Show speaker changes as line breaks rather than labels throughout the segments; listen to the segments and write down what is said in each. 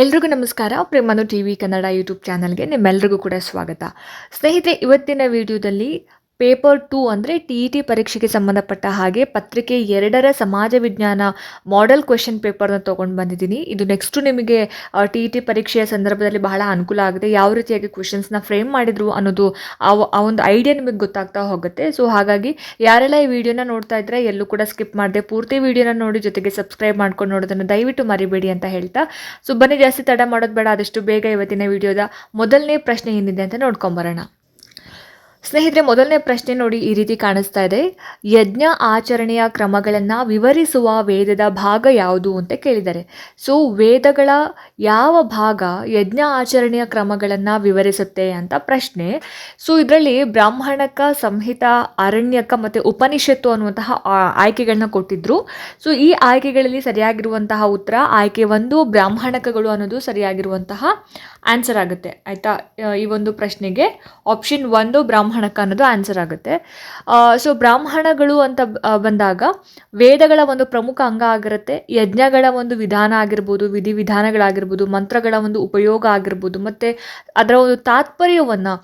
ಎಲ್ರಿಗೂ ನಮಸ್ಕಾರ. ಪ್ರೇಮನು ಟಿ ವಿ ಕನ್ನಡ ಯೂಟ್ಯೂಬ್ ಚಾನಲ್ಗೆ ನಿಮ್ಮೆಲ್ರಿಗೂ ಕೂಡ ಸ್ವಾಗತ. ಸ್ನೇಹಿತರೆ ಇವತ್ತಿನ ವಿಡಿಯೋದಲ್ಲಿ ಪೇಪರ್ ಟೂ ಅಂದರೆ ಟಿ ಇ ಟಿ ಪರೀಕ್ಷೆಗೆ ಸಂಬಂಧಪಟ್ಟ ಹಾಗೆ ಪತ್ರಿಕೆ ಎರಡರ ಸಮಾಜ ವಿಜ್ಞಾನ ಮಾಡೆಲ್ ಕ್ವೆಶನ್ ಪೇಪರ್ನ ತೊಗೊಂಡು ಬಂದಿದ್ದೀನಿ. ಇದು ನೆಕ್ಸ್ಟು ನಿಮಗೆ ಟಿ ಇ ಟಿ ಪರೀಕ್ಷೆಯ ಸಂದರ್ಭದಲ್ಲಿ ಬಹಳ ಅನುಕೂಲ ಆಗುತ್ತೆ. ಯಾವ ರೀತಿಯಾಗಿ ಕ್ವೆಶನ್ಸ್ನ ಫ್ರೇಮ್ ಮಾಡಿದ್ರು ಅನ್ನೋದು ಆ ಒಂದು ಐಡಿಯಾ ನಿಮಗೆ ಗೊತ್ತಾಗ್ತಾ ಹೋಗುತ್ತೆ. ಸೊ ಹಾಗಾಗಿ ಯಾರೆಲ್ಲ ಈ ವಿಡಿಯೋನ ನೋಡ್ತಾ ಇದ್ರೆ ಎಲ್ಲೂ ಕೂಡ ಸ್ಕಿಪ್ ಮಾಡಿದೆ, ಪೂರ್ತಿ ವಿಡಿಯೋನ ನೋಡಿ ಜೊತೆಗೆ ಸಬ್ಸ್ಕ್ರೈಬ್ ಮಾಡ್ಕೊಂಡು ನೋಡೋದನ್ನು ದಯವಿಟ್ಟು ಮರಿಬೇಡಿ ಅಂತ ಹೇಳ್ತಾ. ಸೊ ಬನ್ನಿ, ಜಾಸ್ತಿ ತಡ ಮಾಡೋದು ಬೇಡ, ಆದಷ್ಟು ಬೇಗ ಇವತ್ತಿನ ವಿಡಿಯೋದ ಮೊದಲನೇ ಪ್ರಶ್ನೆ ಏನಿದೆ ಅಂತ ನೋಡ್ಕೊಂಬರೋಣ. ಸ್ನೇಹಿತರೆ, ಮೊದಲನೇ ಪ್ರಶ್ನೆ ನೋಡಿ ಈ ರೀತಿ ಕಾಣಿಸ್ತಾ ಇದೆ. ಯಜ್ಞ ಆಚರಣೆಯ ಕ್ರಮಗಳನ್ನು ವಿವರಿಸುವ ವೇದದ ಭಾಗ ಯಾವುದು ಅಂತ ಕೇಳಿದ್ದಾರೆ. ಸೊ ವೇದಗಳ ಯಾವ ಭಾಗ ಯಜ್ಞ ಆಚರಣೆಯ ಕ್ರಮಗಳನ್ನು ವಿವರಿಸುತ್ತೆ ಅಂತ ಪ್ರಶ್ನೆ. ಸೊ ಇದರಲ್ಲಿ ಬ್ರಾಹ್ಮಣಕ, ಸಂಹಿತ, ಅರಣ್ಯಕ ಮತ್ತು ಉಪನಿಷತ್ತು ಅನ್ನುವಂತಹ ಆಯ್ಕೆಗಳನ್ನ ಕೊಟ್ಟಿದ್ರು. ಸೊ ಈ ಆಯ್ಕೆಗಳಲ್ಲಿ ಸರಿಯಾಗಿರುವಂತಹ ಉತ್ತರ ಆಯ್ಕೆ ಒಂದು, ಬ್ರಾಹ್ಮಣಕಗಳು ಅನ್ನೋದು ಸರಿಯಾಗಿರುವಂತಹ ಆನ್ಸರ್ ಆಗುತ್ತೆ. ಆಯಿತಾ? ಈ ಒಂದು ಪ್ರಶ್ನೆಗೆ ಆಪ್ಷನ್ ಒಂದು ಬ್ರಾಹ್ಮಣಕ ಅನ್ನೋದು ಆನ್ಸರ್ ಆಗುತ್ತೆ. ಸೊ ಬ್ರಾಹ್ಮಣಗಳು ಅಂತ ಬಂದಾಗ ವೇದಗಳ ಒಂದು ಪ್ರಮುಖ ಅಂಗ ಆಗಿರುತ್ತೆ, ಯಜ್ಞಗಳ ಒಂದು ವಿಧಾನ ಆಗಿರ್ಬೋದು, ವಿಧಿವಿಧಾನಗಳಾಗಿರ್ಬೋದು, ಮಂತ್ರಗಳ ಒಂದು ಉಪಯೋಗ ಆಗಿರ್ಬೋದು, ಮತ್ತು ಅದರ ಒಂದು ತಾತ್ಪರ್ಯವನ್ನು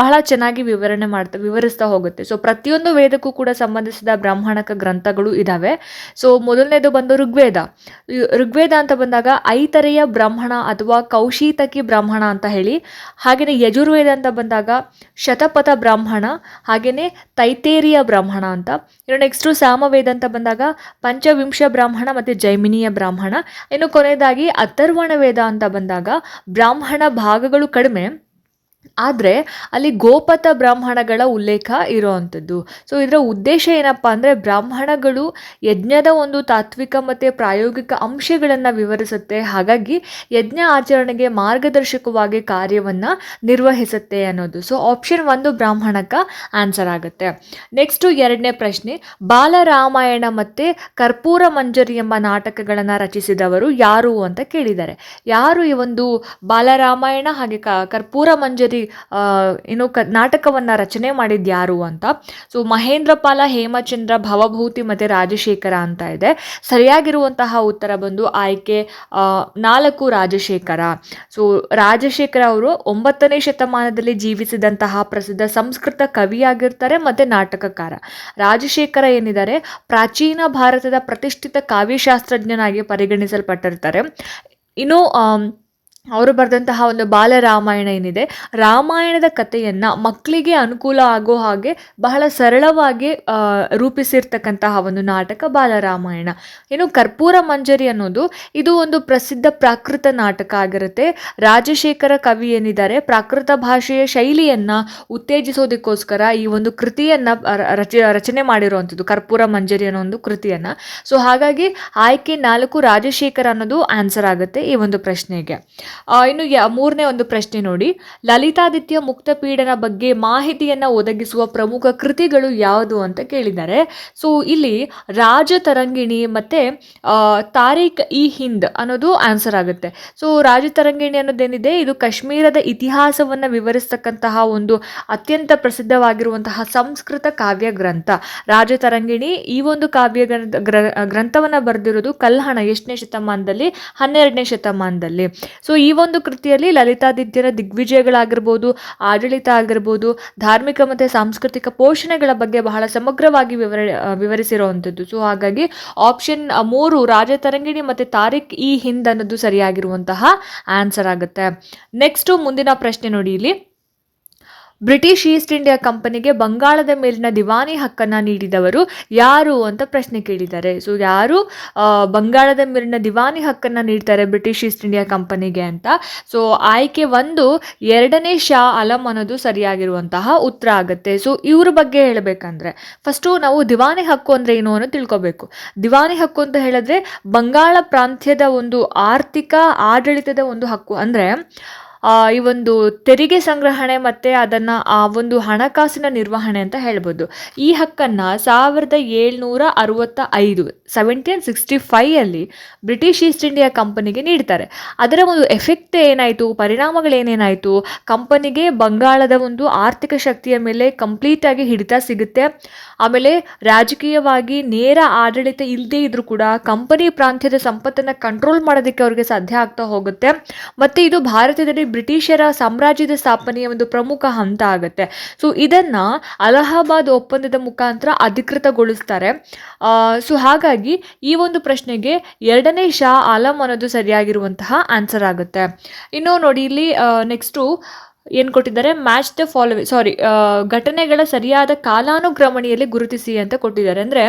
ಬಹಳ ಚೆನ್ನಾಗಿ ವಿವರಣೆ ಮಾಡ್ತಾ, ವಿವರಿಸ್ತಾ ಹೋಗುತ್ತೆ. ಸೊ ಪ್ರತಿಯೊಂದು ವೇದಕ್ಕೂ ಕೂಡ ಸಂಬಂಧಿಸಿದ ಬ್ರಾಹ್ಮಣಕ ಗ್ರಂಥಗಳು ಇದ್ದಾವೆ ಸೊ ಮೊದಲನೇದು ಬಂದು ಋಗ್ವೇದ. ಋಗ್ವೇದ ಅಂತ ಬಂದಾಗ ಐತರೆಯ ಬ್ರಾಹ್ಮಣ ಅಥವಾ ಕೌಶೀತಕಿ ಬ್ರಾಹ್ಮಣ ಅಂತ ಹೇಳಿ ಹಾಗೆಯೇ ಯಜುರ್ವೇದ ಅಂತ ಬಂದಾಗ ಶತಪಥ ಬ್ರಾಹ್ಮಣ ಹಾಗೆಯೇ ತೈತೇರಿಯ ಬ್ರಾಹ್ಮಣ ಅಂತ. ಇನ್ನು ನೆಕ್ಸ್ಟು ಸಾಮವೇದ ಅಂತ ಬಂದಾಗ ಪಂಚವಿಂಶ ಬ್ರಾಹ್ಮಣ ಮತ್ತು ಜೈಮಿನಿಯ ಬ್ರಾಹ್ಮಣ. ಇನ್ನು ಕೊನೆಯದಾಗಿ ಅಥರ್ವಣ ವೇದ ಅಂತ ಬಂದಾಗ ಬ್ರಾಹ್ಮಣ ಭಾಗಗಳು ಕಡಿಮೆ. ಆದರೆ ಅಲ್ಲಿ ಗೋಪಥ ಬ್ರಾಹ್ಮಣಗಳ ಉಲ್ಲೇಖ ಇರೋವಂಥದ್ದು. ಸೊ ಇದರ ಉದ್ದೇಶ ಏನಪ್ಪ ಅಂದರೆ ಬ್ರಾಹ್ಮಣಗಳು ಯಜ್ಞದ ಒಂದು ತಾತ್ವಿಕ ಮತ್ತು ಪ್ರಾಯೋಗಿಕ ಅಂಶಗಳನ್ನು ವಿವರಿಸುತ್ತೆ. ಹಾಗಾಗಿ ಯಜ್ಞ ಆಚರಣೆಗೆ ಮಾರ್ಗದರ್ಶಕವಾಗಿ ಕಾರ್ಯವನ್ನು ನಿರ್ವಹಿಸುತ್ತೆ ಅನ್ನೋದು. ಸೊ ಆಪ್ಷನ್ ಒಂದು ಬ್ರಾಹ್ಮಣಕ ಆನ್ಸರ್ ಆಗುತ್ತೆ. ನೆಕ್ಸ್ಟು ಎರಡನೇ ಪ್ರಶ್ನೆ, ಬಾಲರಾಮಾಯಣ ಮತ್ತು ಕರ್ಪೂರ ಮಂಜರಿ ಎಂಬ ನಾಟಕಗಳನ್ನು ರಚಿಸಿದವರು ಯಾರು ಅಂತ ಕೇಳಿದ್ದಾರೆ. ಯಾರು ಈ ಒಂದು ಬಾಲರಾಮಾಯಣ ಹಾಗೆ ಕರ್ಪೂರ ಮಂಜರಿ ಆ, ಏನು ಕ ನಾಟಕವನ್ನು ರಚನೆ ಮಾಡಿದ್ದು ಯಾರು ಅಂತ? ಸೊ ಮಹೇಂದ್ರಪಾಲ ಹೇಮಚಂದ್ರ ಭವಭೂತಿ ಮತ್ತು ರಾಜಶೇಖರ ಅಂತ ಇದೆ. ಸರಿಯಾಗಿರುವಂತಹ ಉತ್ತರ ಬಂದು ಆಯ್ಕೆ ನಾಲ್ಕು ರಾಜಶೇಖರ. ಸೊ ರಾಜಶೇಖರ ಅವರು ಒಂಬತ್ತನೇ ಶತಮಾನದಲ್ಲಿ ಜೀವಿಸಿದಂತಹ ಪ್ರಸಿದ್ಧ ಸಂಸ್ಕೃತ ಕವಿಯಾಗಿರ್ತಾರೆ ಮತ್ತು ನಾಟಕಕಾರ. ರಾಜಶೇಖರ ಏನಿದ್ದಾರೆ? ಪ್ರಾಚೀನ ಭಾರತದ ಪ್ರತಿಷ್ಠಿತ ಕಾವ್ಯಶಾಸ್ತ್ರಜ್ಞನಾಗಿ ಪರಿಗಣಿಸಲ್ಪಟ್ಟಿರ್ತಾರೆ. ಇನ್ನು ಅವರು ಬರೆದಂತಹ ಒಂದು ಬಾಲರಾಮಾಯಣ ಏನಿದೆ? ರಾಮಾಯಣದ ಕಥೆಯನ್ನು ಮಕ್ಕಳಿಗೆ ಅನುಕೂಲ ಆಗೋ ಹಾಗೆ ಬಹಳ ಸರಳವಾಗಿ ರೂಪಿಸಿರ್ತಕ್ಕಂತಹ ಒಂದು ನಾಟಕ ಬಾಲರಾಮಾಯಣ. ಏನು ಕರ್ಪೂರ ಮಂಜರಿ ಅನ್ನೋದು ಇದು ಒಂದು ಪ್ರಸಿದ್ಧ ಪ್ರಾಕೃತ ನಾಟಕ ಆಗಿರುತ್ತೆ. ರಾಜಶೇಖರ ಕವಿ ಏನಿದ್ದಾರೆ? ಪ್ರಾಕೃತ ಭಾಷೆಯ ಶೈಲಿಯನ್ನು ಉತ್ತೇಜಿಸೋದಕ್ಕೋಸ್ಕರ ಈ ಒಂದು ಕೃತಿಯನ್ನು ರಚ, ರಚನೆ ಮಾಡಿರುವಂಥದ್ದು, ಕರ್ಪೂರ ಮಂಜರಿ ಅನ್ನೋ ಒಂದು ಕೃತಿಯನ್ನು. ಸೊ ಹಾಗಾಗಿ ಆಯ್ಕೆ ನಾಲ್ಕು ರಾಜಶೇಖರ ಅನ್ನೋದು ಆನ್ಸರ್ ಆಗುತ್ತೆ ಈ ಒಂದು ಪ್ರಶ್ನೆಗೆ. ಇನ್ನು ಮೂರನೇ ಒಂದು ಪ್ರಶ್ನೆ ನೋಡಿ. ಲಲಿತಾದಿತ್ಯ ಮುಕ್ತಪೀಡನ ಬಗ್ಗೆ ಮಾಹಿತಿಯನ್ನು ಒದಗಿಸುವ ಪ್ರಮುಖ ಕೃತಿಗಳು ಯಾವುದು ಅಂತ ಕೇಳಿದ್ದಾರೆ. ಸೊ ಇಲ್ಲಿ ರಾಜತರಂಗಿಣಿ ಮತ್ತು ತಾರೀಖ್ ಇ ಹಿಂದ್ ಅನ್ನೋದು ಆನ್ಸರ್ ಆಗುತ್ತೆ. ಸೊ ರಾಜತರಂಗಿಣಿ ಅನ್ನೋದೇನಿದೆ? ಇದು ಕಾಶ್ಮೀರದ ಇತಿಹಾಸವನ್ನು ವಿವರಿಸ್ತಕ್ಕಂತಹ ಒಂದು ಅತ್ಯಂತ ಪ್ರಸಿದ್ಧವಾಗಿರುವಂತಹ ಸಂಸ್ಕೃತ ಕಾವ್ಯ ಗ್ರಂಥ. ರಾಜತರಂಗಿಣಿ ಈ ಒಂದು ಕಾವ್ಯ ಗ್ರಂಥ ಗ್ರ- ಗ್ರಂಥವನ್ನ ಬರೆದಿರೋದು ಕಲ್ಹಣ ಎಷ್ಟನೇ ಶತಮಾನದಲ್ಲಿ? ಹನ್ನೆರಡನೇ ಶತಮಾನದಲ್ಲಿ. ಸೊ ಈ ಒಂದು ಕೃತಿಯಲ್ಲಿ ಲಲಿತಾದಿತ್ಯರ ದಿಗ್ವಿಜಯಗಳಾಗಿರ್ಬೋದು, ಆಡಳಿತ ಆಗಿರ್ಬೋದು, ಧಾರ್ಮಿಕ ಮತ್ತು ಸಾಂಸ್ಕೃತಿಕ ಪೋಷಣೆಗಳ ಬಗ್ಗೆ ಬಹಳ ಸಮಗ್ರವಾಗಿ ವಿವರ ವಿವರಿಸಿರುವಂಥದ್ದು. ಸೊ ಹಾಗಾಗಿ ಆಪ್ಷನ್ ಮೂರು ರಾಜತರಂಗಿಣಿ ಮತ್ತು ತಾರಿಕ್ ಈ ಹಿಂದ್ ಅನ್ನೋದು ಸರಿಯಾಗಿರುವಂತಹ ಆನ್ಸರ್ ಆಗುತ್ತೆ. ನೆಕ್ಸ್ಟು ಮುಂದಿನ ಪ್ರಶ್ನೆ ನೋಡಿ ಇಲ್ಲಿ. ಬ್ರಿಟಿಷ್ ಈಸ್ಟ್ ಇಂಡಿಯಾ ಕಂಪನಿಗೆ ಬಂಗಾಳದ ಮೇಲಿನ ದಿವಾನಿ ಹಕ್ಕನ್ನು ನೀಡಿದವರು ಯಾರು ಅಂತ ಪ್ರಶ್ನೆ ಕೇಳಿದ್ದಾರೆ. ಸೊ, ಯಾರು ಬಂಗಾಳದ ಮೇಲಿನ ದಿವಾನಿ ಹಕ್ಕನ್ನು ನೀಡ್ತಾರೆ ಬ್ರಿಟಿಷ್ ಈಸ್ಟ್ ಇಂಡಿಯಾ ಕಂಪನಿಗೆ ಅಂತ. ಸೊ, ಆಯ್ಕೆ ಒಂದು, ಎರಡನೇ ಶಾ ಅಲಂ ಅನ್ನೋದು ಸರಿಯಾಗಿರುವಂತಹ ಉತ್ತರ ಆಗುತ್ತೆ. ಸೊ, ಇವ್ರ ಬಗ್ಗೆ ಹೇಳಬೇಕಂದ್ರೆ ಫಸ್ಟು ನಾವು ದಿವಾನಿ ಹಕ್ಕು ಅಂದರೆ ಏನು ಅನ್ನೋ ತಿಳ್ಕೊಬೇಕು. ದಿವಾನಿ ಹಕ್ಕು ಅಂತ ಹೇಳಿದ್ರೆ ಬಂಗಾಳ ಪ್ರಾಂತ್ಯದ ಒಂದು ಆರ್ಥಿಕ ಆಡಳಿತದ ಒಂದು ಹಕ್ಕು. ಅಂದರೆ ಈ ಒಂದು ತೆರಿಗೆ ಸಂಗ್ರಹಣೆ ಮತ್ತು ಅದನ್ನು ಆ ಒಂದು ಹಣಕಾಸಿನ ನಿರ್ವಹಣೆ ಅಂತ ಹೇಳ್ಬೋದು. ಈ ಹಕ್ಕನ್ನು ಸಾವಿರದ ಏಳ್ನೂರ ಅರವತ್ತ ಐದು ಸೆವೆಂಟೀನ್ ಸಿಕ್ಸ್ಟಿ ಫೈಯಲ್ಲಿ ಬ್ರಿಟಿಷ್ ಈಸ್ಟ್ ಇಂಡಿಯಾ ಕಂಪನಿಗೆ ನೀಡ್ತಾರೆ. ಅದರ ಒಂದು ಎಫೆಕ್ಟ್ ಏನಾಯಿತು? ಪರಿಣಾಮಗಳೇನೇನಾಯಿತು? ಕಂಪನಿಗೆ ಬಂಗಾಳದ ಒಂದು ಆರ್ಥಿಕ ಶಕ್ತಿಯ ಮೇಲೆ ಕಂಪ್ಲೀಟಾಗಿ ಹಿಡಿತ ಸಿಗುತ್ತೆ. ಆಮೇಲೆ ರಾಜಕೀಯವಾಗಿ ನೇರ ಆಡಳಿತ ಇಲ್ಲದೇ ಇದ್ರೂ ಕೂಡ ಕಂಪನಿ ಪ್ರಾಂತ್ಯದ ಸಂಪತ್ತನ್ನು ಕಂಟ್ರೋಲ್ ಮಾಡೋದಕ್ಕೆ ಅವ್ರಿಗೆ ಸಾಧ್ಯ ಆಗ್ತಾ ಹೋಗುತ್ತೆ. ಮತ್ತು ಇದು ಭಾರತದಲ್ಲಿ ಬ್ರಿಟಿಷರ ಸಾಮ್ರಾಜ್ಯದ ಸ್ಥಾಪನೆಯ ಒಂದು ಪ್ರಮುಖ ಹಂತ ಆಗುತ್ತೆ. ಸೊ ಇದನ್ನು ಅಲಹಾಬಾದ್ ಒಪ್ಪಂದದ ಮುಖಾಂತರ ಅಧಿಕೃತಗೊಳಿಸ್ತಾರೆ. ಸೊ ಹಾಗಾಗಿ ಈ ಒಂದು ಪ್ರಶ್ನೆಗೆ ಎರಡನೇ ಶಾ ಆಲಂ ಅನ್ನೋದು ಸರಿಯಾಗಿರುವಂತಹ ಆನ್ಸರ್ ಆಗುತ್ತೆ. ಇನ್ನು ನೋಡಿ, ಇಲ್ಲಿ ನೆಕ್ಸ್ಟು ಏನು ಕೊಟ್ಟಿದ್ದಾರೆ? ಮ್ಯಾಚ್ ದ ಫಾಲೋವಿ ಸಾರಿ ಘಟನೆಗಳ ಸರಿಯಾದ ಕಾಲಾನುಕ್ರಮಣಿಯಲ್ಲಿ ಗುರುತಿಸಿ ಅಂತ ಕೊಟ್ಟಿದ್ದಾರೆ. ಅಂದರೆ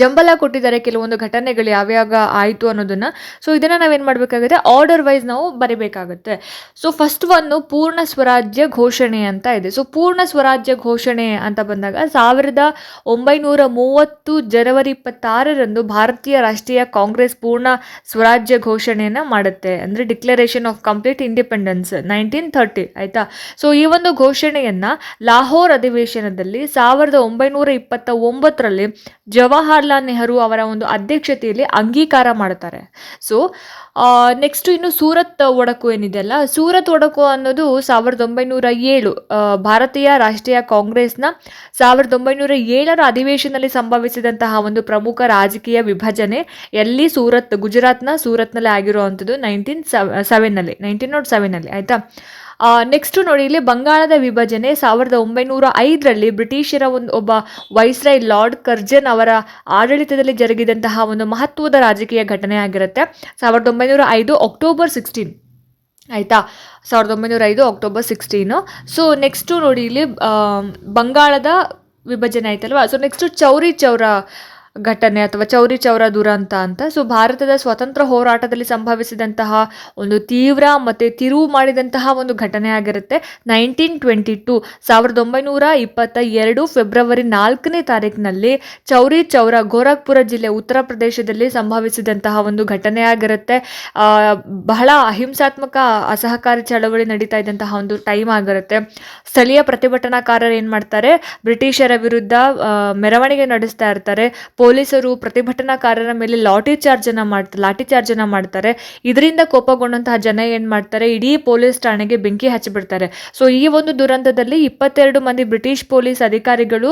ಜಂಬಲ ಕೊಟ್ಟಿದ್ದಾರೆ. ಕೆಲವೊಂದು ಘಟನೆಗಳು ಯಾವ್ಯಾವ ಆಯಿತು ಅನ್ನೋದನ್ನು. ಸೊ ಇದನ್ನು ನಾವೇನು ಮಾಡಬೇಕಾಗುತ್ತೆ? ಆರ್ಡರ್ ವೈಸ್ ನಾವು ಬರಿಬೇಕಾಗುತ್ತೆ. ಸೊ ಫಸ್ಟ್ ಒಂದು ಪೂರ್ಣ ಸ್ವರಾಜ್ಯ ಘೋಷಣೆ ಅಂತ ಇದೆ. ಸೊ ಪೂರ್ಣ ಸ್ವರಾಜ್ಯ ಘೋಷಣೆ ಅಂತ ಬಂದಾಗ ಸಾವಿರದ ಒಂಬೈನೂರ ಮೂವತ್ತು ಜನವರಿ ಇಪ್ಪತ್ತಾರರಂದು ಭಾರತೀಯ ರಾಷ್ಟ್ರೀಯ ಕಾಂಗ್ರೆಸ್ ಪೂರ್ಣ ಸ್ವರಾಜ್ಯ ಘೋಷಣೆಯನ್ನು ಮಾಡುತ್ತೆ. ಅಂದರೆ declaration of complete independence nineteen thirty ಆಯಿತಾ? ಸೊ ಈ ಒಂದು ಘೋಷಣೆಯನ್ನು ಲಾಹೋರ್ ಅಧಿವೇಶನದಲ್ಲಿ ಸಾವಿರದ ಒಂಬೈನೂರ ಇಪ್ಪತ್ತ ಒಂಬತ್ತರಲ್ಲಿ ಜವಾಹರ್ಲಾಲ್ ನೆಹರು ಅವರ ಒಂದು ಅಧ್ಯಕ್ಷತೆಯಲ್ಲಿ ಅಂಗೀಕಾರ ಮಾಡ್ತಾರೆ ಸೊ ನೆಕ್ಸ್ಟ್ ಇನ್ನು ಸೂರತ್ ಒಡಕು ಏನಿದೆಯಲ್ಲ ಸೂರತ್ ಒಡಕು ಅನ್ನೋದು ಸಾವಿರದ ಒಂಬೈನೂರ ಏಳು ಭಾರತೀಯ ರಾಷ್ಟ್ರೀಯ ಕಾಂಗ್ರೆಸ್ನ ಸಾವಿರದ ಒಂಬೈನೂರ ಏಳರ ಅಧಿವೇಶನದಲ್ಲಿ ಸಂಭವಿಸಿದಂತಹ ಒಂದು ಪ್ರಮುಖ ರಾಜಕೀಯ ವಿಭಜನೆ ಎಲ್ಲಿ ಸೂರತ್, ಗುಜರಾತ್ನ ಸೂರತ್ನಲ್ಲಿ ಆಗಿರುವಂಥದ್ದು? ನೈನ್ಟೀನ್ ಸೆವೆನ್ನಲ್ಲಿ ನೈನ್ಟೀನ್ ನಾಟ್ ಸೆವೆನ್ನಲ್ಲಿ ಆಯಿತಾ? ನೆಕ್ಸ್ಟ್ ನೋಡಿ, ಇಲ್ಲಿ ಬಂಗಾಳದ ವಿಭಜನೆ ಸಾವಿರದ ಒಂಬೈನೂರ ಐದರಲ್ಲಿ ಬ್ರಿಟಿಷರ ಒಂದು ಒಬ್ಬ ವೈಸ್ರಾಯ್ ಲಾರ್ಡ್ ಕರ್ಜನ್ ಅವರ ಆಡಳಿತದಲ್ಲಿ ಜರುಗಿದಂತಹ ಒಂದು ಮಹತ್ವದ ರಾಜಕೀಯ ಘಟನೆ ಆಗಿರುತ್ತೆ. ಸಾವಿರದ ಒಂಬೈನೂರ ಐದು ಅಕ್ಟೋಬರ್ ಸಿಕ್ಸ್ಟೀನ್ ಆಯಿತಾ? ಸಾವಿರದ ಒಂಬೈನೂರ ಐದು ಅಕ್ಟೋಬರ್ ಸಿಕ್ಸ್ಟೀನು ಸೊ ನೆಕ್ಸ್ಟು ನೋಡಿ, ಇಲ್ಲಿ ಬಂಗಾಳದ ವಿಭಜನೆ ಆಯ್ತಲ್ವಾ? ಸೊ ನೆಕ್ಸ್ಟು ಚೌರಿ ಚೌರ ಘಟನೆ ಅಥವಾ ಚೌರಿ ಚೌರ ದುರಂತ ಅಂತ. ಸೊ ಭಾರತದ ಸ್ವತಂತ್ರ ಹೋರಾಟದಲ್ಲಿ ಸಂಭವಿಸಿದಂತಹ ಒಂದು ತೀವ್ರ ಮತ್ತು ತಿರುವು ಮಾಡಿದಂತಹ ಒಂದು ಘಟನೆ ಆಗಿರುತ್ತೆ. ನೈನ್ಟೀನ್ ಟ್ವೆಂಟಿ ಟು ಸಾವಿರದ ಒಂಬೈನೂರ ಇಪ್ಪತ್ತ ಫೆಬ್ರವರಿ ನಾಲ್ಕನೇ ತಾರೀಕಿನಲ್ಲಿ ಚೌರಿ ಚೌರ ಗೋರಖ್ಪುರ ಜಿಲ್ಲೆ ಉತ್ತರ ಪ್ರದೇಶದಲ್ಲಿ ಸಂಭವಿಸಿದಂತಹ ಒಂದು ಘಟನೆ ಆಗಿರುತ್ತೆ. ಬಹಳ ಅಹಿಂಸಾತ್ಮಕ, ಅಸಹಕಾರಿ ಚಳವಳಿ ನಡೀತಾ ಇದ್ದಂತಹ ಒಂದು ಟೈಮ್ ಆಗಿರುತ್ತೆ. ಸ್ಥಳೀಯ ಪ್ರತಿಭಟನಾಕಾರರು ಏನು ಮಾಡ್ತಾರೆ, ಬ್ರಿಟಿಷರ ವಿರುದ್ಧ ಮೆರವಣಿಗೆ ನಡೆಸ್ತಾ ಇರ್ತಾರೆ. ಪೊಲೀಸರು ಪ್ರತಿಭಟನಾಕಾರರ ಮೇಲೆ ಲಾಠಿ ಚಾರ್ಜನ್ನು ಮಾಡ್ತಾರೆ ಲಾಠಿ ಚಾರ್ಜನ್ನು ಮಾಡ್ತಾರೆ. ಇದರಿಂದ ಕೋಪಗೊಂಡಂತಹ ಜನ ಏನು ಮಾಡ್ತಾರೆ? ಇಡೀ ಪೊಲೀಸ್ ಠಾಣೆಗೆ ಬೆಂಕಿ ಹಚ್ಚಿಬಿಡ್ತಾರೆ. ಸೊ ಈ ಒಂದು ದುರಂತದಲ್ಲಿ ಇಪ್ಪತ್ತೆರಡು ಮಂದಿ ಬ್ರಿಟಿಷ್ ಪೊಲೀಸ್ ಅಧಿಕಾರಿಗಳು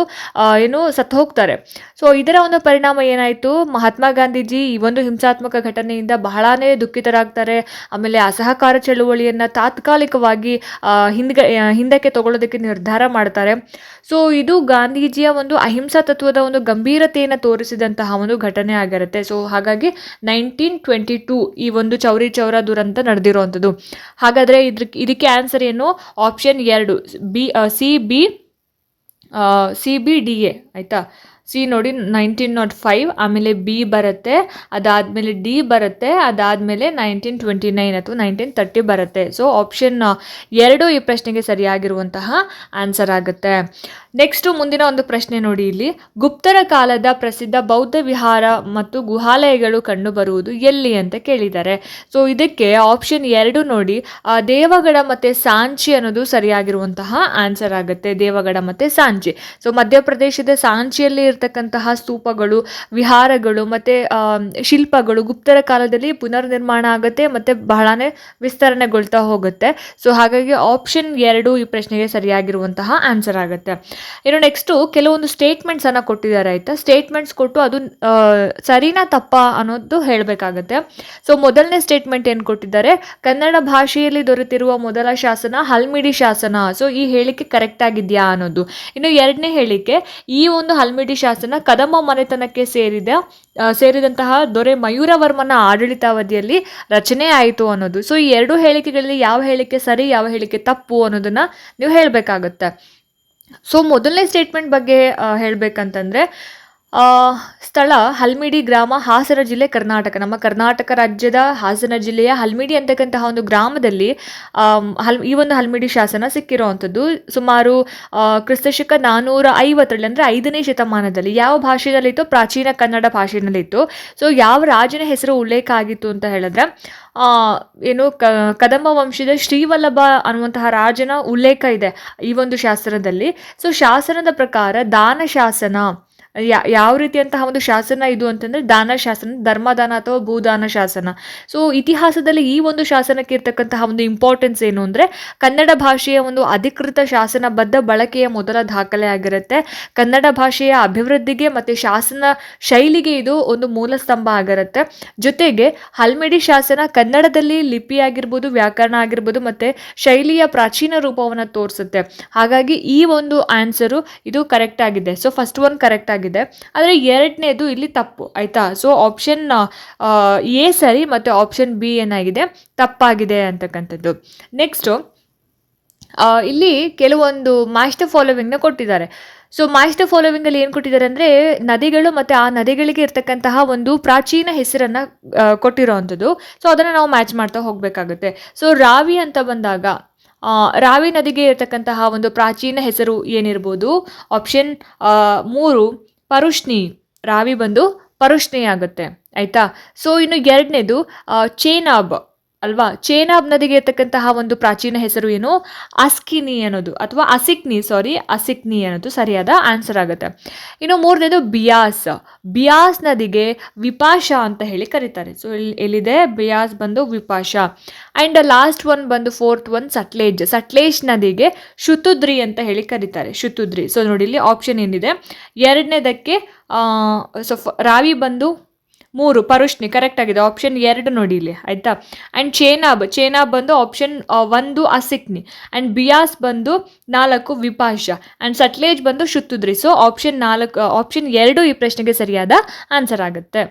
ಏನು ಸತ್ತು ಹೋಗ್ತಾರೆ. ಸೊ ಇದರ ಒಂದು ಪರಿಣಾಮ ಏನಾಯಿತು? ಮಹಾತ್ಮ ಗಾಂಧೀಜಿ ಈ ಒಂದು ಹಿಂಸಾತ್ಮಕ ಘಟನೆಯಿಂದ ಬಹಳಾನೇ ದುಃಖಿತರಾಗ್ತಾರೆ. ಆಮೇಲೆ ಅಸಹಕಾರ ಚಳುವಳಿಯನ್ನು ತಾತ್ಕಾಲಿಕವಾಗಿ ಹಿಂದ್ಗ ಹಿಂದಕ್ಕೆ ತಗೊಳ್ಳೋದಕ್ಕೆ ನಿರ್ಧಾರ ಮಾಡ್ತಾರೆ. ಸೊ ಇದು ಗಾಂಧೀಜಿಯ ಒಂದು ಅಹಿಂಸಾ ತತ್ವದ ಒಂದು ಗಂಭೀರತೆಯನ್ನು ತೋರಿಸಿದಂತಹ ಒಂದು ಘಟನೆ ಆಗಿರುತ್ತೆ. ಸೊ ಹಾಗಾಗಿ ನೈನ್ಟೀನ್ ಟ್ವೆಂಟಿ ಟೂ ಈ ಒಂದು ಚೌರಿ ಚೌರ ದುರಂತ ನಡೆದಿರುವಂಥದ್ದು ಹಾಗಾದರೆ ಇದ್ರ ಇದಕ್ಕೆ ಆನ್ಸರ್ ಏನು? ಆಪ್ಷನ್ ಎರಡು. B C B C B D A ಆಯಿತಾ? ಸಿ ನೋಡಿ ನೈನ್ಟೀನ್ ನಾಟ್ ಫೈವ್ ಆಮೇಲೆ ಬಿ ಬರುತ್ತೆ, ಅದಾದಮೇಲೆ ಡಿ ಬರುತ್ತೆ, ಅದಾದಮೇಲೆ ನೈನ್ಟೀನ್ ಟ್ವೆಂಟಿ ನೈನ್ ಅಥವಾ ನೈನ್ಟೀನ್ ತರ್ಟಿ ಬರುತ್ತೆ. ಸೊ ಆಪ್ಷನ್ ಎರಡು ಈ ಪ್ರಶ್ನೆಗೆ ಸರಿಯಾಗಿರುವಂತಹ ಆನ್ಸರ್ ಆಗುತ್ತೆ. ನೆಕ್ಸ್ಟು ಮುಂದಿನ ಒಂದು ಪ್ರಶ್ನೆ ನೋಡಿ ಇಲ್ಲಿ. ಗುಪ್ತರ ಕಾಲದ ಪ್ರಸಿದ್ಧ ಬೌದ್ಧ ವಿಹಾರ ಮತ್ತು ಗುಹಾಲಯಗಳು ಕಂಡುಬರುವುದು ಎಲ್ಲಿ ಅಂತ ಕೇಳಿದ್ದಾರೆ ಸೊ ಇದಕ್ಕೆ ಆಪ್ಷನ್ ಎರಡು ನೋಡಿ. ದೇವಗಡ ಮತ್ತು ಸಾಂಚಿ ಅನ್ನೋದು ಸರಿಯಾಗಿರುವಂತಹ ಆನ್ಸರ್ ಆಗುತ್ತೆ. ದೇವಗಡ ಮತ್ತು ಸಾಂಚಿ. ಸೊ ಮಧ್ಯಪ್ರದೇಶದ ಸಾಂಚಿಯಲ್ಲಿ ಇರತಕ್ಕಂತಹ ಸ್ತೂಪಗಳು, ವಿಹಾರಗಳು ಮತ್ತು ಶಿಲ್ಪಗಳು ಗುಪ್ತರ ಕಾಲದಲ್ಲಿ ಪುನರ್ನಿರ್ಮಾಣ ಆಗುತ್ತೆ ಮತ್ತು ಬಹಳನೇ ವಿಸ್ತರಣೆಗೊಳ್ತಾ ಹೋಗುತ್ತೆ. ಸೊ ಹಾಗಾಗಿ ಆಪ್ಷನ್ ಎರಡು ಈ ಪ್ರಶ್ನೆಗೆ ಸರಿಯಾಗಿರುವಂತಹ ಆನ್ಸರ್ ಆಗುತ್ತೆ. ಇನ್ನು ನೆಕ್ಸ್ಟು ಕೆಲವೊಂದು ಸ್ಟೇಟ್ಮೆಂಟ್ಸ್ ಅನ್ನ ಕೊಟ್ಟಿದ್ದಾರೆ, ಆಯಿತಾ? ಸ್ಟೇಟ್ಮೆಂಟ್ಸ್ ಕೊಟ್ಟು ಅದು ಸರಿನಾ ತಪ್ಪಾ ಅನ್ನೋದು ಹೇಳಬೇಕಾಗತ್ತೆ. ಸೊ ಮೊದಲನೇ ಸ್ಟೇಟ್ಮೆಂಟ್ ಏನು ಕೊಟ್ಟಿದ್ದಾರೆ? ಕನ್ನಡ ಭಾಷೆಯಲ್ಲಿ ದೊರೆತಿರುವ ಮೊದಲ ಶಾಸನ ಹಲ್ಮಿಡಿ ಶಾಸನ. ಸೊ ಈ ಹೇಳಿಕೆ ಕರೆಕ್ಟ್ ಆಗಿದೆಯಾ ಅನ್ನೋದು. ಇನ್ನು ಎರಡನೇ ಹೇಳಿಕೆ, ಈ ಒಂದು ಹಲ್ಮಿಡಿ ಶಾಸನ ಕದಂಬ ಮನೆತನಕ್ಕೆ ಸೇರಿದ. ಸೇರಿದಂತಹ ದೊರೆ ಮಯೂರವರ್ಮನ ಆಡಳಿತಾವಧಿಯಲ್ಲಿ ರಚನೆ ಆಯಿತು ಅನ್ನೋದು. ಸೊ ಈ ಎರಡು ಹೇಳಿಕೆಗಳಲ್ಲಿ ಯಾವ ಹೇಳಿಕೆ ಸರಿ, ಯಾವ ಹೇಳಿಕೆ ತಪ್ಪು ಅನ್ನೋದನ್ನ ನೀವು ಹೇಳಬೇಕಾಗತ್ತೆ. ಸೊ ಮೊದಲನೇ ಸ್ಟೇಟ್ಮೆಂಟ್ ಬಗ್ಗೆ ಹೇಳಬೇಕಂತಂದರೆ ಸ್ಥಳ ಹಲ್ಮಿಡಿ ಗ್ರಾಮ ಹಾಸನ ಜಿಲ್ಲೆ ಕರ್ನಾಟಕ. ನಮ್ಮ ಕರ್ನಾಟಕ ರಾಜ್ಯದ ಹಾಸನ ಜಿಲ್ಲೆಯ ಹಲ್ಮಿಡಿ ಅಂತಕ್ಕಂತಹ ಒಂದು ಗ್ರಾಮದಲ್ಲಿ ಹಲ್, ಈ ಒಂದು ಹಲ್ಮಿಡಿ ಶಾಸನ ಸಿಕ್ಕಿರುವಂಥದ್ದು. ಸುಮಾರು ಕ್ರಿಸ್ತಶಕ ನಾನ್ನೂರ ಐವತ್ತರಲ್ಲಿ ಅಂದರೆ ಐದನೇ ಶತಮಾನದಲ್ಲಿ. ಯಾವ ಭಾಷೆಯಲ್ಲಿತ್ತು ಪ್ರಾಚೀನ ಕನ್ನಡ ಭಾಷೆಯಲ್ಲಿತ್ತು. ಸೊ, ಯಾವ ರಾಜನ ಹೆಸರು ಉಲ್ಲೇಖ ಆಗಿತ್ತು ಅಂತ ಹೇಳಿದ್ರೆ ಏನು ಕದಂಬ ವಂಶದ ಶ್ರೀವಲ್ಲಭ ಅನ್ನುವಂತಹ ರಾಜನ ಉಲ್ಲೇಖ ಇದೆ ಈ ಒಂದು ಶಾಸನದಲ್ಲಿ. ಸೊ, ಶಾಸನದ ಪ್ರಕಾರ ದಾನ ಶಾಸನ ಯಾ, ಯಾವ ರೀತಿಯಂತಹ ಒಂದು ಶಾಸನ ಇದು ಅಂತಂದರೆ ದಾನ ಶಾಸನ, ಧರ್ಮದಾನ ಅಥವಾ ಭೂದಾನ ಶಾಸನ. ಸೊ ಇತಿಹಾಸದಲ್ಲಿ ಈ ಒಂದು ಶಾಸನಕ್ಕೆ ಇರ್ತಕ್ಕಂತಹ ಒಂದು ಇಂಪಾರ್ಟೆನ್ಸ್ ಏನು ಅಂದರೆ ಕನ್ನಡ ಭಾಷೆಯ ಒಂದು ಅಧಿಕೃತ ಶಾಸನಬದ್ಧ ಬಳಕೆಯ ಮೊದಲ ದಾಖಲೆ ಆಗಿರುತ್ತೆ. ಕನ್ನಡ ಭಾಷೆಯ ಅಭಿವೃದ್ಧಿಗೆ ಮತ್ತು ಶಾಸನ ಶೈಲಿಗೆ ಇದು ಒಂದು ಮೂಲ ಸ್ತಂಭ ಆಗಿರುತ್ತೆ. ಜೊತೆಗೆ ಹಲ್ಮಿಡಿ ಶಾಸನ ಕನ್ನಡದಲ್ಲಿ ಲಿಪಿ ಆಗಿರ್ಬೋದು ವ್ಯಾಕರಣ ಆಗಿರ್ಬೋದು ಮತ್ತು ಶೈಲಿಯ ಪ್ರಾಚೀನ ರೂಪವನ್ನು ತೋರಿಸುತ್ತೆ. ಹಾಗಾಗಿ ಈ ಒಂದು ಆನ್ಸರು ಇದು ಕರೆಕ್ಟ್ ಆಗಿದೆ. ಸೊ ಫಸ್ಟ್ ಒನ್ ಕರೆಕ್ಟ್ ಆಗಿದೆ. ಆದರೆ ಎರಡನೇದು ಇಲ್ಲಿ ತಪ್ಪು, ಆಯಿತಾ? ಸೊ ಆಪ್ಷನ್ ಎ ಸರಿ ಮತ್ತು ಆಪ್ಷನ್ ಬಿ ಏನಾಗಿದೆ? ತಪ್ಪಾಗಿದೆ ಅಂತಕ್ಕಂಥದ್ದು. ನೆಕ್ಸ್ಟು ಇಲ್ಲಿ ಕೆಲವೊಂದು ಮಾಸ್ಟರ್ ಫಾಲೋವಿಂಗ್ನ ಕೊಟ್ಟಿದ್ದಾರೆ. ಸೊ ಮಾಸ್ಟರ್ ಫಾಲೋವಿಂಗಲ್ಲಿ ಏನು ಕೊಟ್ಟಿದ್ದಾರೆ ಅಂದರೆ, ನದಿಗಳು ಮತ್ತು ಆ ನದಿಗಳಿಗೆ ಇರ್ತಕ್ಕಂತಹ ಒಂದು ಪ್ರಾಚೀನ ಹೆಸರನ್ನು ಕೊಟ್ಟಿರೋವಂಥದ್ದು ಸೊ ಅದನ್ನು ನಾವು ಮ್ಯಾಚ್ ಮಾಡ್ತಾ ಹೋಗಬೇಕಾಗುತ್ತೆ. ಸೊ ರಾವಿ ಅಂತ ಬಂದಾಗ ರಾವಿ ನದಿಗೆ ಇರತಕ್ಕಂತಹ ಒಂದು ಪ್ರಾಚೀನ ಹೆಸರು ಏನಿರ್ಬೋದು? ಆಪ್ಷನ್ ಮೂರು. ಪರುಷ್ಣಿ ರಾವಿ ಬಂದು ಪರುಷ್ಣಿ ಆಗುತ್ತೆ ಆಯಿತಾ? ಸೊ ಇನ್ನು ಎರಡನೇದು ಚೇನಾಬ್. ಅಲ್ವಾ? ಚೇನಾಬ್ ನದಿಗೆ ಇರ್ತಕ್ಕಂತಹ ಒಂದು ಪ್ರಾಚೀನ ಹೆಸರು ಏನು? ಅಸ್ಕಿನಿ ಅನ್ನೋದು, ಅಥವಾ ಅಸಿಕ್ನಿ ಸಾರಿ ಅಸಿಕ್ನಿ ಅನ್ನೋದು ಸರಿಯಾದ ಆನ್ಸರ್ ಆಗುತ್ತೆ. ಇನ್ನು ಮೂರನೇದು ಬಿಯಾಸ್. ಬಿಯಾಸ್ ನದಿಗೆ ವಿಪಾಶ ಅಂತ ಹೇಳಿ ಕರೀತಾರೆ. ಸೊ ಎಲ್ಲಿದೆ? ಬಿಯಾಸ್ ಬಂದು ವಿಪಾಶ. ಆ್ಯಂಡ್ ಲಾಸ್ಟ್ ಒನ್ ಬಂದು ಫೋರ್ತ್ ಒನ್ ಸಟ್ಲೇಜ್. ಸಟ್ಲೇಜ್ ನದಿಗೆ ಶುತುದ್ರಿ ಅಂತ ಹೇಳಿ ಕರೀತಾರೆ. ಶುತುದ್ರಿ. ಸೊ ನೋಡಿ ಇಲ್ಲಿ ಆಪ್ಷನ್ ಏನಿದೆ? ಎರಡನೇದಕ್ಕೆ ಸೊ ರಾವಿ ಬಂದು ಮೂರು ಪರುಷ್ಣಿ ಕರೆಕ್ಟ್ ಆಗಿದೆ. ಆಪ್ಷನ್ ಎರಡು ನೋಡಿ ಇಲ್ಲಿ, ಆಯಿತಾ? ಆ್ಯಂಡ್ ಚೇನಾಬ್ ಚೇನಾಬ್ ಬಂದು ಆಪ್ಷನ್ ಒಂದು ಅಸಿಕ್ನಿ ಆ್ಯಂಡ್ ಬಿಯಾಸ್ ಬಂದು ನಾಲ್ಕು ವಿಪಾಶ ಆ್ಯಂಡ್ ಸಟ್ಲೇಜ್ ಬಂದು ಶುತ್ತುದ್ರಿ ಸೊ ಆಪ್ಷನ್ ನಾಲ್ಕು ಆಪ್ಷನ್ ಎರಡು ಈ ಪ್ರಶ್ನೆಗೆ ಸರಿಯಾದ ಆನ್ಸರ್ ಆಗುತ್ತೆ.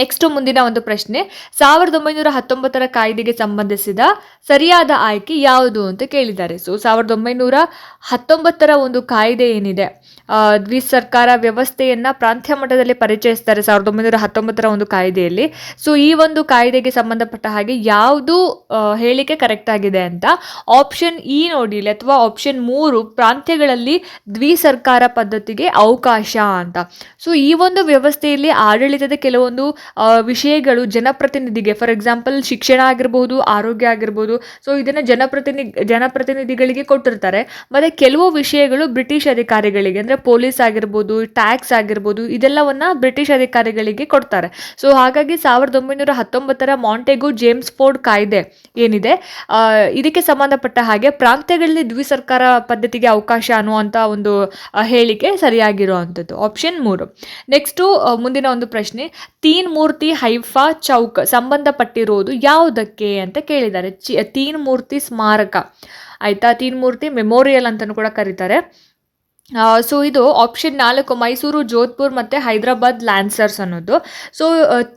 ನೆಕ್ಸ್ಟ್ ಮುಂದಿನ ಒಂದು ಪ್ರಶ್ನೆ, ಸಾವಿರದ ಒಂಬೈನೂರ ಹತ್ತೊಂಬತ್ತರ ಕಾಯ್ದೆಗೆ ಸಂಬಂಧಿಸಿದ ಸರಿಯಾದ ಆಯ್ಕೆ ಯಾವುದು ಅಂತ ಕೇಳಿದ್ದಾರೆ. ಸೊ ಸಾವಿರದ ಒಂಬೈನೂರ ಹತ್ತೊಂಬತ್ತರ ಒಂದು ಕಾಯ್ದೆ ಏನಿದೆ? ದ್ವಿಸರ್ಕಾರ ವ್ಯವಸ್ಥೆಯನ್ನು ಪ್ರಾಂತ್ಯ ಮಟ್ಟದಲ್ಲಿ ಪರಿಚಯಿಸ್ತಾರೆ ಸಾವಿರದ ಒಂಬೈನೂರ ಹತ್ತೊಂಬತ್ತರ ಒಂದು ಕಾಯ್ದೆಯಲ್ಲಿ. ಸೊ ಈ ಒಂದು ಕಾಯ್ದೆಗೆ ಸಂಬಂಧಪಟ್ಟ ಹಾಗೆ ಯಾವುದು ಹೇಳಿಕೆ ಕರೆಕ್ಟ್ ಆಗಿದೆ ಅಂತ ಆಪ್ಷನ್ ಇ ನೋಡಿ ಇಲ್ಲಿ ಅಥವಾ ಆಪ್ಷನ್ ಮೂರು ಪ್ರಾಂತ್ಯಗಳಲ್ಲಿ ದ್ವಿಸರ್ಕಾರ ಪದ್ಧತಿಗೆ ಅವಕಾಶ ಅಂತ. ಸೊ ಈ ಒಂದು ವ್ಯವಸ್ಥೆಯಲ್ಲಿ ಆಡಳಿತದ ಕೆಲವೊಂದು ವಿಷಯಗಳು ಜನಪ್ರತಿನಿಧಿಗೆ ಫಾರ್ ಎಕ್ಸಾಂಪಲ್ ಶಿಕ್ಷಣ ಆಗಿರ್ಬೋದು, ಆರೋಗ್ಯ ಆಗಿರ್ಬೋದು ಸೊ ಇದನ್ನು ಜನಪ್ರತಿನಿ ಜನಪ್ರತಿನಿಧಿಗಳಿಗೆ ಕೊಟ್ಟಿರ್ತಾರೆ. ಮತ್ತು ಕೆಲವು ವಿಷಯಗಳು ಬ್ರಿಟಿಷ್ ಅಧಿಕಾರಿಗಳಿಗೆ ಅಂದರೆ ಪೊಲೀಸ್ ಆಗಿರ್ಬೋದು ಟ್ಯಾಕ್ಸ್ ಆಗಿರ್ಬೋದು, ಇದೆಲ್ಲವನ್ನ ಬ್ರಿಟಿಷ್ ಅಧಿಕಾರಿಗಳಿಗೆ ಕೊಡ್ತಾರೆ. ಸೊ ಹಾಗಾಗಿ ಸಾವಿರದ ಒಂಬೈನೂರ ಹತ್ತೊಂಬತ್ತರ ಮಾಂಟೆಗು ಜೇಮ್ಸ್ ಫೋರ್ಡ್ ಕಾಯ್ದೆ ಏನಿದೆ ಇದಕ್ಕೆ ಸಂಬಂಧಪಟ್ಟ ಹಾಗೆ ಪ್ರಾಂತ್ಯಗಳಲ್ಲಿ ದ್ವಿಸರ್ಕಾರ ಪದ್ಧತಿಗೆ ಅವಕಾಶ ಅನ್ನುವಂಥ ಒಂದು ಹೇಳಿಕೆ ಸರಿಯಾಗಿರುವಂಥದ್ದು. ಆಪ್ಷನ್ ಮೂರು. ನೆಕ್ಸ್ಟು ಮುಂದಿನ ಒಂದು ಪ್ರಶ್ನೆ. ತೀನ್ ಮೂರ್ತಿ ಹೈಫಾ ಚೌಕ್ ಸಂಬಂಧಪಟ್ಟಿರೋದು ಯಾವುದಕ್ಕೆ ಅಂತ ಕೇಳಿದ್ದಾರೆ. ಚಿ ತೀನ್ ಮೂರ್ತಿ ಸ್ಮಾರಕ. ಆಯಿತಾ? ತೀನ್ ಮೂರ್ತಿ ಮೆಮೋರಿಯಲ್ ಅಂತಲೂ ಕೂಡ ಕರೀತಾರೆ. ಸೊ ಇದು ಆಪ್ಷನ್ ನಾಲ್ಕು, ಮೈಸೂರು, ಜೋಧ್ಪುರ್ ಮತ್ತು ಹೈದರಾಬಾದ್ ಲ್ಯಾನ್ಸರ್ಸ್ ಅನ್ನೋದು. ಸೊ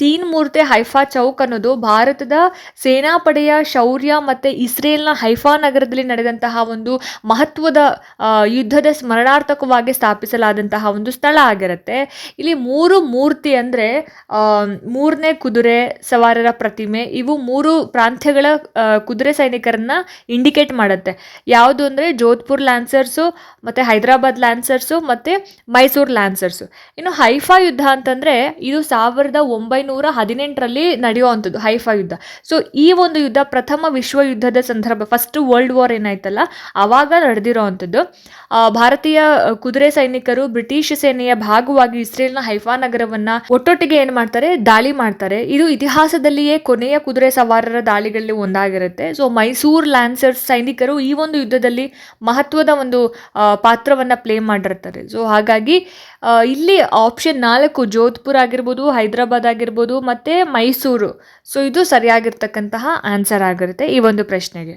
ತೀನ್ ಮೂರ್ತೆ ಹೈಫಾ ಚೌಕ್ ಅನ್ನೋದು ಭಾರತದ ಸೇನಾಪಡೆಯ ಶೌರ್ಯ ಮತ್ತು ಇಸ್ರೇಲ್ನ ಹೈಫಾ ನಗರದಲ್ಲಿ ನಡೆದಂತಹ ಒಂದು ಮಹತ್ವದ ಯುದ್ಧದ ಸ್ಮರಣಾರ್ಥಕವಾಗಿ ಸ್ಥಾಪಿಸಲಾದಂತಹ ಒಂದು ಸ್ಥಳ ಆಗಿರುತ್ತೆ. ಇಲ್ಲಿ ಮೂರು ಮೂರ್ತಿ ಅಂದರೆ ಮೂರನೇ ಕುದುರೆ ಸವಾರರ ಪ್ರತಿಮೆ, ಇವು ಮೂರು ಪ್ರಾಂತ್ಯಗಳ ಕುದುರೆ ಸೈನಿಕರನ್ನ ಇಂಡಿಕೇಟ್ ಮಾಡುತ್ತೆ. ಯಾವುದು ಅಂದರೆ ಜೋಧ್ಪುರ್ ಲ್ಯಾನ್ಸರ್ಸು ಮತ್ತು ಹೈದರಾಬಾದ್ ಲ್ಯಾನ್ಸರ್ಸು ಮತ್ತು ಮೈಸೂರು ಲ್ಯಾನ್ಸರ್ಸು ಇನ್ನು ಹೈಫಾ ಯುದ್ಧ ಅಂತಂದರೆ ಇದು ಸಾವಿರದ ಒಂಬೈನೂರ ಹದಿನೆಂಟರಲ್ಲಿ ನಡೆಯುವಂಥದ್ದು ಹೈಫಾ ಯುದ್ಧ. ಸೊ ಈ ಒಂದು ಯುದ್ಧ ಪ್ರಥಮ ವಿಶ್ವ ಯುದ್ಧದ ಸಂದರ್ಭ ಫಸ್ಟ್ ವರ್ಲ್ಡ್ ವಾರ್ ಏನಾಯ್ತಲ್ಲ ಆವಾಗ ನಡೆದಿರೋ ಅಂಥದ್ದು. ಭಾರತೀಯ ಕುದುರೆ ಸೈನಿಕರು ಬ್ರಿಟಿಷ್ ಸೇನೆಯ ಭಾಗವಾಗಿ ಇಸ್ರೇಲ್ನ ಹೈಫಾ ನಗರವನ್ನ ಒಟ್ಟೊಟ್ಟಿಗೆ ಏನು ಮಾಡ್ತಾರೆ? ದಾಳಿ ಮಾಡ್ತಾರೆ. ಇದು ಇತಿಹಾಸದಲ್ಲಿಯೇ ಕೊನೆಯ ಕುದುರೆ ಸವಾರರ ದಾಳಿಗಳಲ್ಲಿ ಒಂದಾಗಿರುತ್ತೆ. ಸೊ ಮೈಸೂರು ಲ್ಯಾನ್ಸರ್ಸ್ ಸೈನಿಕರು ಈ ಒಂದು ಯುದ್ಧದಲ್ಲಿ ಮಹತ್ವದ ಒಂದು ಪಾತ್ರವನ್ನ ಪ್ಲೇ ಮಾಡಿರ್ತಾರೆ. ಸೊ ಹಾಗಾಗಿ ಇಲ್ಲಿ ಆಪ್ಷನ್ ನಾಲ್ಕು ಜೋಧ್ಪುರ್ ಆಗಿರ್ಬೋದು, ಹೈದರಾಬಾದ್ ಆಗಿರ್ಬೋದು, ಮತ್ತು ಮೈಸೂರು. ಸೊ ಇದು ಸರಿಯಾಗಿರ್ತಕ್ಕಂತಹ ಆನ್ಸರ್ ಆಗಿರುತ್ತೆ ಈ ಒಂದು ಪ್ರಶ್ನೆಗೆ.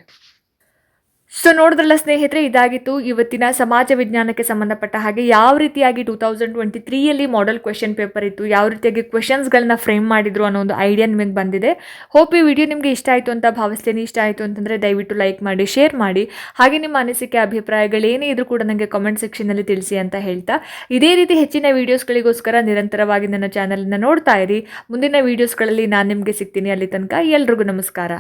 ಸೊ ನೋಡಿದ್ರಲ್ಲ ಸ್ನೇಹಿತರೆ, ಇದಾಗಿತ್ತು ಇವತ್ತಿನ ಸಮಾಜ ವಿಜ್ಞಾನಕ್ಕೆ ಸಂಬಂಧಪಟ್ಟ ಹಾಗೆ ಯಾವ ರೀತಿಯಾಗಿ ಟೂ ತೌಸಂಡ್ ಟ್ವೆಂಟಿ ತ್ರೀಯಲ್ಲಿ ಮಾಡೆಲ್ ಕ್ವೆಶನ್ ಪೇಪರ್ ಇತ್ತು, ಯಾವ ರೀತಿಯಾಗಿ ಕ್ವೆಶನ್ಸ್ಗಳನ್ನ ಫ್ರೇಮ್ ಮಾಡಿದ್ರು ಅನ್ನೋ ಒಂದು ಐಡಿಯಾ ನಿಮಗೆ ಬಂದಿದೆ. ಹೋಪ್ ಈ ವಿಡಿಯೋ ನಿಮಗೆ ಇಷ್ಟ ಆಯಿತು ಅಂತ ಭಾವಿಸ್ತೇನೆ. ಇಷ್ಟ ಆಯಿತು ಅಂತಂದರೆ ದಯವಿಟ್ಟು ಲೈಕ್ ಮಾಡಿ ಶೇರ್ ಮಾಡಿ. ಹಾಗೆ ನಿಮ್ಮ ಅನಿಸಿಕೆ ಅಭಿಪ್ರಾಯಗಳೇನೇ ಇದ್ರೂ ಕೂಡ ನನಗೆ ಕಾಮೆಂಟ್ ಸೆಕ್ಷನ್ನಲ್ಲಿ ತಿಳಿಸಿ ಅಂತ ಹೇಳ್ತಾ. ಇದೇ ರೀತಿ ಹೆಚ್ಚಿನ ವೀಡಿಯೋಸ್ಗಳಿಗೋಸ್ಕರ ನಿರಂತರವಾಗಿ ನನ್ನ ಚಾನಲನ್ನು ನೋಡ್ತಾ ಇರಿ. ಮುಂದಿನ ವೀಡಿಯೋಸ್ಗಳಲ್ಲಿ ನಾನು ನಿಮಗೆ ಸಿಗ್ತೀನಿ ಅಲ್ಲಿ ತನಕ. ಎಲ್ರಿಗೂ ನಮಸ್ಕಾರ.